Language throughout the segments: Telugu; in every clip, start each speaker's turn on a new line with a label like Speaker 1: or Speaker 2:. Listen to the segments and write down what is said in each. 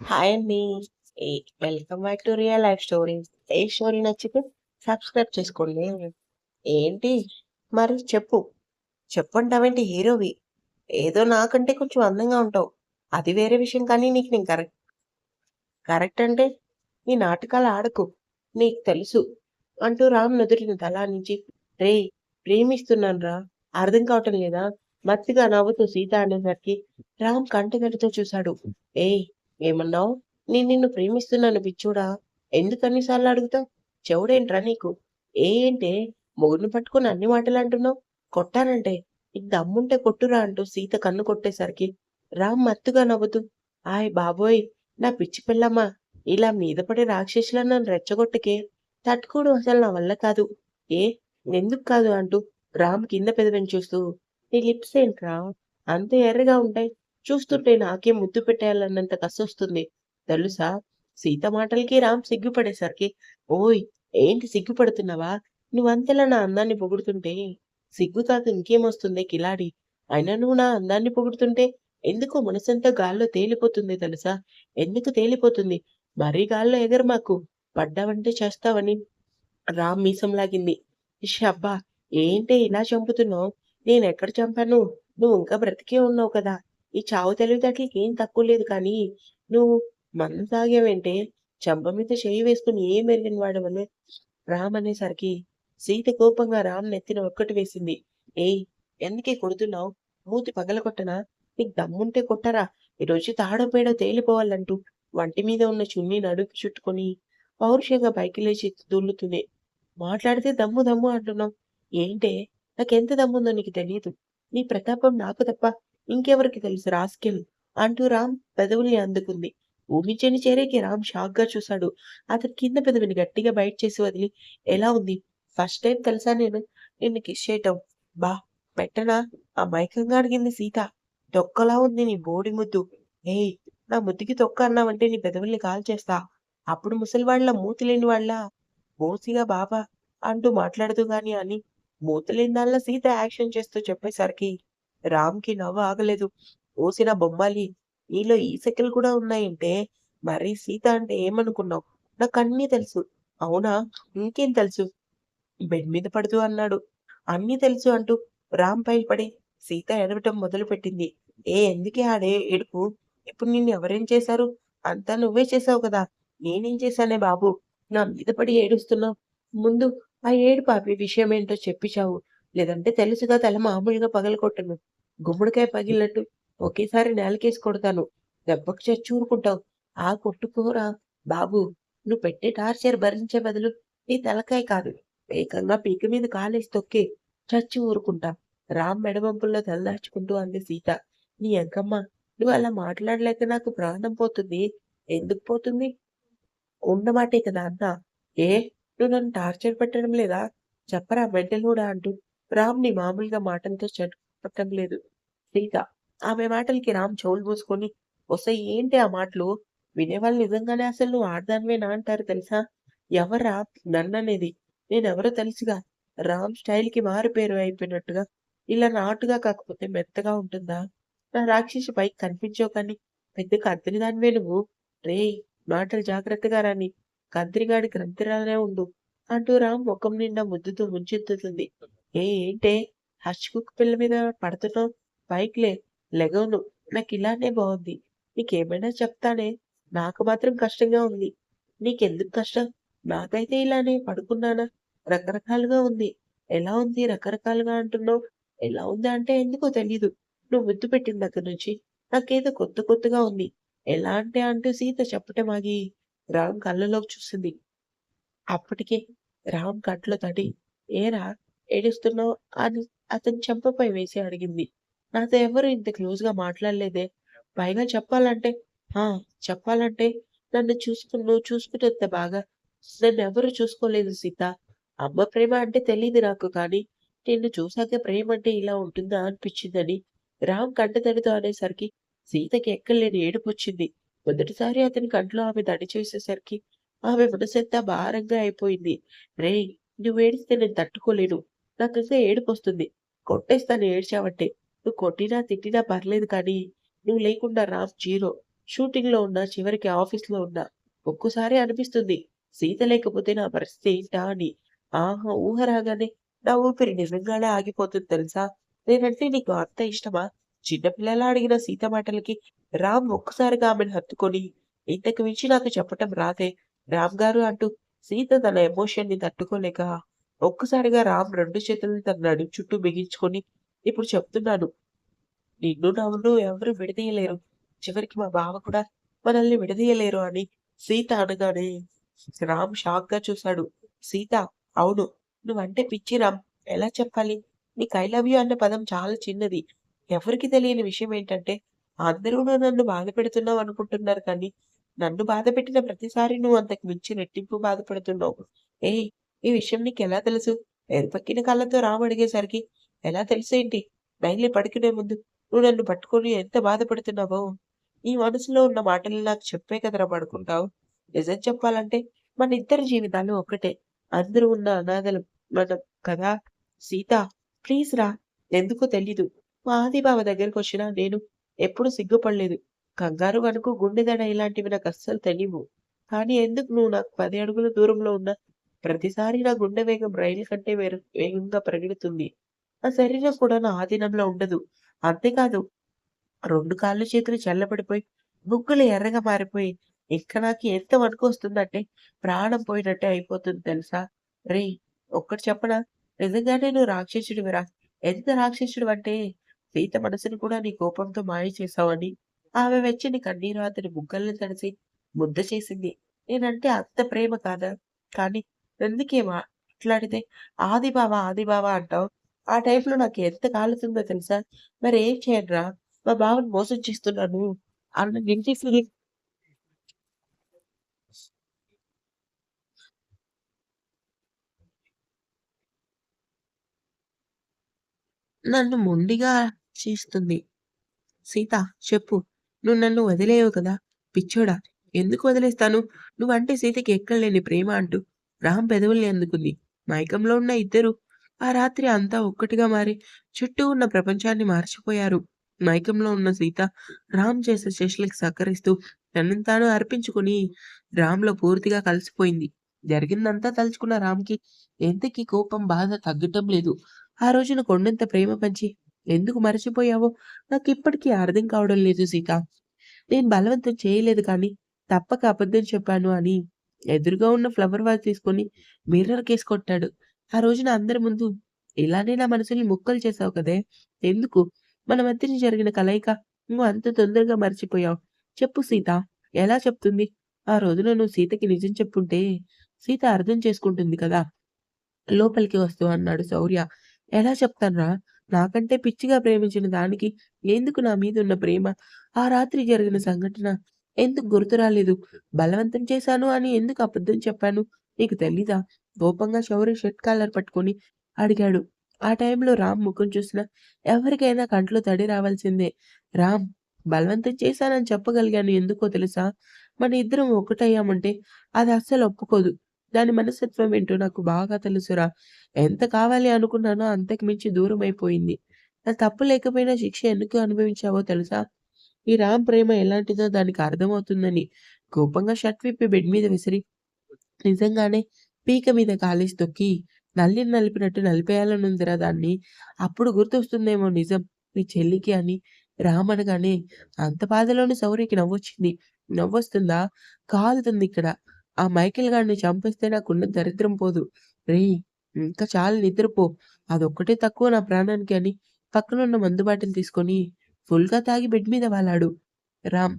Speaker 1: హాయ్ అండి. ఏ welcome back to real life stories. A story నచ్చితే సబ్స్క్రైబ్ చేసుకోండి. ఏంటి మరి చెప్పు. చెప్పంటావేంటి హీరోవి. ఏదో నాకంటే కొంచెం అందంగా ఉంటావు. అది వేరే విషయం కానీ నీకు నేను కరెక్ట్ కరెక్ట్ అంటే ఈ నాటకాలు ఆడకు. నీకు తెలుసు అంటూ రామ్ నుదుటిన రే రేయ్ ప్రేమిస్తున్నానురా అర్థం కావటం లేదా? మత్తిగా నవ్వుతూ సీత అనేసరికి రామ్ కంటగడితో చూశాడు. ఏయ్ ఏమన్నావు? నేను నిన్ను ప్రేమిస్తున్నాను పిచ్చోడా. ఎందుకన్ని సార్లు అడుగుతావు? చెవుడేంట్రా నీకు? ఏ ఏంటే మొగుడిని పట్టుకొని అన్ని మాటలు అంటున్నావు? కొట్టానంటే నీకు దమ్ముంటే కొట్టురా అంటూ సీత కన్ను కొట్టేసరికి రామ్ మత్తుగా నవ్వుతూ ఆయ్ బాబోయ్ నా పిచ్చి పిల్లమ్మా ఇలా మీద పడి రాక్షసులా నన్ను రెచ్చగొట్టకే తట్టుకోడు అసలు నా వల్ల కాదు. ఏ ఎందుకు కాదు అంటూ రామ్ కింద పెదవిని చూస్తూ నీ లిప్స్ ఏంట్రా అంత ఎర్రగా ఉంటాయి. చూస్తుంటే నాకే ముద్దు పెట్టేయాలన్నంత కసొస్తుంది. తెలుసా? సీత మాటలకి రామ్ సిగ్గుపడేసరికి ఓయ్ ఏంటి సిగ్గుపడుతున్నావా? నువ్వంతలా నా అందాన్ని పొగుడుతుంటే సిగ్గు కాక ఇంకేమొస్తుందే కిలాడి. అయినా నువ్వు నా అందాన్ని పొగుడుతుంటే ఎందుకో మనసంతా గాల్లో తేలిపోతుంది తెలుసా? ఎందుకు తేలిపోతుంది? మరీ గాల్లో ఎగరమాకు. పడ్డావంటే చేస్తావని రామ్ మీసం లాగింది. షబ్బా! ఏంటే ఇలా చంపుతున్నావు? నేను ఎక్కడ చంపాను? నువ్వు ఇంకా బ్రతికే ఉన్నావు కదా! ఈ చావు తెలివితేటలకి ఏం తక్కువ లేదు కానీ నువ్వు మందు తాగావంటే చెంప మీద చేయి వేసుకుని ఏం మెరిగిన వాడవని రామ్ అనేసరికి సీత కోపంగా రామ్ నెత్తిన ఒక్కటి వేసింది. ఏయ్ ఎందుకే కొడుతున్నావు? మూతి పగలగొట్టనా? నీకు దమ్ముంటే కొట్టరా? ఈరోజు తాడో పేడో తేలిపోవాలంటూ వంటి మీద ఉన్న చున్నీ నడుపు చుట్టుకొని పౌరుషంగా పైకి లేచి దుల్లుతుంది. మాట్లాడితే దమ్ము దమ్ము అంటున్నావు. ఏంటే? నాకెంత దమ్ముందో నీకు తెలియదు నీ ప్రతాపం నాకు తప్ప ఇంకెవరికి తెలుసు రాస్కెల్ అంటూ రామ్ పెదవుల్ని అందుకుంది. ఊహించని చేరేకి రామ్ షాక్‌గా చూశాడు. అతని కింద పెదవిని గట్టిగా బయట చేసి వదిలి ఎలా ఉంది? ఫస్ట్ టైం తెలుసా నేను నిన్ను కిస్ చేయటం. బా పెట్టనా? అమాయకంగా అడిగింది సీత. తొక్కలా ఉంది నీ బోడి ముద్దు. ఏయ్ నా ముద్దుకి తొక్క అన్నావంటే నీ పెదవుల్ని కాల్చేస్తా. అప్పుడు ముసలివాళ్ళ మూతి లేని వాళ్ళ బోసిగా బాబా అంటూ మాట్లాడదు గాని అని మూతలేని దానిలా సీత యాక్షన్ చేస్తూ చెప్పేసరికి రామ్‌కి నవ్వు ఆగలేదు. ఓసిన బొమ్మాలి నీలో ఈ సెకలు కూడా ఉన్నాయంటే మరి సీత అంటే ఏమనుకున్నావు? నాకన్నీ తెలుసు. అవునా? ఇంకేం తెలుసు? బెడ్ మీద పడుతూ అన్నాడు. అన్నీ తెలుసు అంటూ రామ్ పై పడి సీత ఏడవటం మొదలుపెట్టింది. ఏ ఎందుకే ఆడే ఏడుపు? ఇప్పుడు నిన్ను ఎవరేం చేశారు? అంతా నువ్వే చేసావు కదా! నేనేం చేశానే బాబు? నా మీద పడి ఏడుస్తున్నావు. ముందు ఆ ఏడుపు ఆపి విషయం ఏంటో చెప్పిచావు లేదంటే తెలుసుగా తల మామూలుగా పగలకొట్టను గుమ్మడికాయ పగిలినట్టు ఒకేసారి నేలకేసి కొడతాను. దెబ్బకు చచ్చి ఊరుకుంటావు. ఆ కొట్టుకోరా బాబు. నువ్వు పెట్టే టార్చర్ భరించే బదులు నీ తలకాయ కాదు. వేగంగా పీక మీద కాలేసి తొక్కి చచ్చి ఊరుకుంటా. రామ్ మెడవంపుల్లో తలదాచుకుంటూ అంది సీత. నీ ఎంకమ్మ నువ్వు అలా మాట్లాడలేక నాకు ప్రాణం పోతుంది. ఎందుకు పోతుంది? ఉన్నమాటే కదా అన్నా. ఏ నువ్వు నన్ను టార్చర్ పెట్టడం లేదా? చెప్పరా మెంటలోడా అంటూ రామ్‌ని మామూలుగా మాటలతో చెప్పటం లేదు. సీత ఆమె మాటలకి రామ్ చెవులు మూసుకొని వస్తాయి ఏంటి ఆ మాటలు? వినేవాళ్ళు నిజంగానే అసలు నువ్వు ఆడదానివేనా అంటారు తెలుసా? ఎవరా నన్ననేది? నేనెవరో తెలుసుగా. రామ్ స్టైల్‌కి మారుపేరు అయిపోయినట్టుగా ఇలా నాటుగా కాకపోతే మెత్తగా ఉంటుందా? నా రాక్షసి పైకి కనిపించవు కానీ పెద్ద కత్తిరిదానివే నువ్వు. రేయ్ మాటలు జాగ్రత్తగా రాని. కత్తిరిగాడి గ్రంథిరాలనే ఉండు అంటూ రామ్ ముఖం నిండా ముద్దుతో ముంచెత్తుతుంది. ఏ ఏంటే? హర్ష్ కుక్క పిల్ల మీద పడుతున్నావు? పైకి లెగవును నాకు ఇలానే బాగుంది నీకేమైనా చెప్తానే. నాకు మాత్రం కష్టంగా ఉంది. నీకెందుకు కష్టం? నాకైతే ఇలానే పడుకున్నానా? రకరకాలుగా ఉంది. ఎలా ఉంది రకరకాలుగా అంటున్నావు? ఎలా ఉంది అంటే ఎందుకో తెలీదు. నువ్వు ముద్దు పెట్టిన దగ్గర నుంచి నాకేదో కొత్త కొత్తగా ఉంది. ఎలా అంటే అంటూ సీత చెప్పటం ఆగి రామ్ కళ్ళలోకి చూసింది. అప్పటికే రామ్ కంట్లో తడి ఏరా ఏడుస్తున్నావు? అని అతని చెంపపై వేసి అడిగింది. నాతో ఎవరు ఇంత క్లోజ్‌గా మాట్లాడలేదే. పైగా చెప్పాలంటే ఆ! చెప్పాలంటే నన్ను చూసుకుని నువ్వు చూసుకున్నంత బాగా నన్నెవరూ చూసుకోలేదు సీత. అమ్మ ప్రేమ అంటే తెలియదు నాకు కానీ నిన్ను చూసాక ప్రేమంటే ఇలా ఉంటుందా అనిపించిందని రామ్ కంటతడితో అనేసరికి సీతకి ఎక్కర్లేని ఏడుపు వచ్చింది మొదటిసారి అతని కంట్లో ఆమె దడి చేసేసరికి ఆమె మనసంతా భారంగా అయిపోయింది. రేయ్ నువ్వేడిస్తే నేను తట్టుకోలేను. నాకింకా ఏడుపొస్తుంది. కొట్టేస్తాను ఏడ్చావంటే. నువ్వు కొట్టినా తిట్టినా పర్లేదు కానీ నువ్వు లేకుండా రామ్ జీరో. షూటింగ్లో ఉన్నా, చివరికి ఆఫీస్లో ఉన్నా ఒక్కోసారి అనిపిస్తుంది సీత లేకపోతే నా పరిస్థితి ఏంటా అని. ఆహా! ఊహ రాగానే నా ఊపిరి నిజంగానే ఆగిపోతుంది తెలుసా? నేనంటే నీకు అంత ఇష్టమా? చిన్నపిల్లలా అడిగిన సీత మాటలకి రామ్ ఒక్కసారిగా ఆమెను హత్తుకొని, ఇంతకు మించి నాకు చెప్పటం రాదే రామ్ గారు అంటూ సీత తన ఎమోషన్ని తట్టుకోలేక ఒక్కసారిగా రామ్ రెండు చేతులను తన నడుం చుట్టూ బిగించుకొని, ఇప్పుడు చెప్తున్నాను. నిన్ను నవ్వును ఎవరు విడదీయలేరు. చివరికి మా బావ కూడా మనల్ని విడదీయలేరు అని సీత అనగానే రామ్ షాక్‌గా చూశాడు సీత అవును. నువ్వంటే పిచ్చి రామ్. ఎలా చెప్పాలి? నీకు ఐ లవ్ యూ అన్న పదం చాలా చిన్నది. ఎవరికి తెలియని విషయం ఏంటంటే అందరూ నన్ను నన్ను బాధపెడుతున్నావు అనుకుంటున్నారు కానీ, నన్ను బాధపెట్టిన ప్రతిసారి నువ్వు అంతకు మించి రెట్టింపు బాధపడుతున్నావు. ఏయ్! ఈ విషయం నీకెలా తెలుసు? ఎరుపక్కిన కళ్ళతో రాము అడిగేసరికి ఎలా తెలుసేంటి? డైలీ పడుకునే ముందు నువ్వు నన్ను పట్టుకొని ఎంత బాధపడుతున్నావో, నీ మనసులో ఉన్న మాటలు నాకు చెప్పే కదరా పడుకుంటావు. నిజం చెప్పాలంటే మన ఇద్దరి జీవితాలు ఒక్కటే. అందరూ ఉన్న అనాథలు మనం కదా! సీత ప్లీజ్ రా! ఎందుకో తెలీదు. మా ఆది దగ్గరకు వచ్చినా నేను ఎప్పుడు సిగ్గుపడలేదు. కంగారు, వణుకు, గుండెదడ ఇలాంటివి నాకు అస్సలు తెలియవు కానీ ఎందుకు నువ్వు నాకు పది అడుగుల దూరంలో ఉన్నా ప్రతిసారి నా గుండె వేగం రైలు కంటే వేగంగా పరిగెడుతుంది. నా శరీరం కూడా నా ఆధీనంలో ఉండదు. అంతేకాదు రెండు కాళ్ళు చేతులు చల్లబడిపోయి, ముగ్గులు ఎర్రగా మారిపోయి, ఇంకా నాకు ఎంత వణుకొస్తుందంటే ప్రాణం పోయినట్టే అయిపోతుంది తెలుసా? రే ఒక్కటి చెప్పనా? నిజంగానే నువ్వు రాక్షసుడివిరా. ఎంత రాక్షసుడివంటే సీత మనసుని కూడా నీ కోపంతో మాయ చేశావని, ఆమె వెచ్చని కన్నీరు అతని బుగ్గల్ని తడిసి ముద్ద చేసింది. నేనంటే అంత ప్రేమ కాదా? కానీ ఎందుకే మాట్లాడితే ఆది బావ, ఆది అంటావు? ఆ టైంలో నాకు ఎంత కాలుతుందో తెలుసా? మరి ఏం చేయనురా? మా బావని మోసం చేస్తున్నాను అన్న గిల్టీ ఫీలింగ్ నన్ను మొండిగా చేస్తుంది. సీత చెప్పు. నువ్వు నన్ను వదిలేయవు కదా! పిచ్చోడా! ఎందుకు వదిలేస్తాను? నువ్వంటే సీతకి ఎక్కడలేని ప్రేమ అంటూ రామ్ పెదవుల్ని అందుకుంది. మైకంలో ఉన్న ఇద్దరు ఆ రాత్రి అంతా ఒక్కటిగా మారి చుట్టూ ఉన్న ప్రపంచాన్ని మర్చిపోయారు. మైకంలో ఉన్న సీత రామ్ చేసే చేష్టలకి సహకరిస్తూ తనని తాను అర్పించుకుని రామ్‌లో పూర్తిగా కలిసిపోయింది. జరిగిందంతా తలుచుకున్న రామ్‌కి ఎంతకీ కోపం, బాధ తగ్గటం లేదు. ఆ రోజున కొండంత ప్రేమ పంచి ఎందుకు మరచిపోయావో నాకిప్పటికీ అర్థం కావడం లేదు సీత. నేను బలవంతం చేయలేదు కానీ తప్పక అబద్ధం చెప్పాను అని ఎదురుగా ఉన్న ఫ్లవర్ వాజ్ తీసుకొని మిర్రర్ కేసు కొట్టాడు. ఆ రోజున అందరి ముందు ఇలానే నా మనసుని ముక్కలు చేసావు కదే! ఎందుకు? మన మధ్యన జరిగిన కలయిక నువ్వు అంత తొందరగా మర్చిపోయావు. చెప్పు సీత. ఎలా చెప్తుంది? ఆ రోజున నువ్వు సీతకి నిజం చెప్పుంటే సీత అర్థం చేసుకుంటుంది కదా! లోపలికి వస్తూ అన్నాడు శౌర్య. ఎలా చెప్తానురా? నాకంటే పిచ్చిగా ప్రేమించిన దానికి ఎందుకు నా మీదున్న ప్రేమ, ఆ రాత్రి జరిగిన సంఘటన ఎందుకు గుర్తు రాలేదు? బలవంతం చేశాను అని ఎందుకు అబద్ధం చెప్పాను? నీకు తెలీదా? కోపంగా శౌర్య షర్ట్ కాలర్ పట్టుకొని అడిగాడు. ఆ టైంలో రామ్ ముఖం చూసిన ఎవరికైనా కంట్లో తడి రావాల్సిందే. రామ్ బలవంతం చేశానని చెప్పగలిగాను ఎందుకో తెలుసా? మన ఇద్దరం ఒకటయ్యామంటే అది అస్సలు ఒప్పుకోదు. దాని మనస్తత్వం ఏంటో నాకు బాగా తెలుసురా! ఎంత కావాలి అనుకున్నానో అంతకు మించి దూరమైపోయింది. నా తప్పు లేకపోయినా శిక్ష ఎందుకు అనుభవించావో తెలుసా? ఈ రామ్ ప్రేమ ఎలాంటిదో దానికి అర్థమవుతుందని కోపంగా షర్ట్ విప్పి బెడ్ మీద విసిరి నిజంగానే పీక మీద కాలేసి తొక్కి నల్లిని నలిపినట్టు నలిపేయాలనుందిరా దాన్ని. అప్పుడు గుర్తొస్తుందేమో నిజం మీ చెల్లికి అని రామ్ అనగానే అంత బాధలోని శౌర్యకి నవ్వొచ్చింది. నవ్వొస్తుందా? కాలుతుంది ఇక్కడ ఆ మైకేల్ గాడిని చంపేస్తే నాకున్న దరిద్రం పోదు. రేయ్! ఇంకా చాలా నిద్రపో. అదొక్కటే తక్కువ నా ప్రాణానికి అని పక్కనున్న మందు బాటిల్ తీసుకొని ఫుల్‌గా తాగి బెడ్ మీద వాలాడు. రామ్.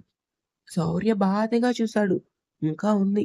Speaker 1: శౌర్య బాధగా చూసాడు. ఇంకా ఉంది.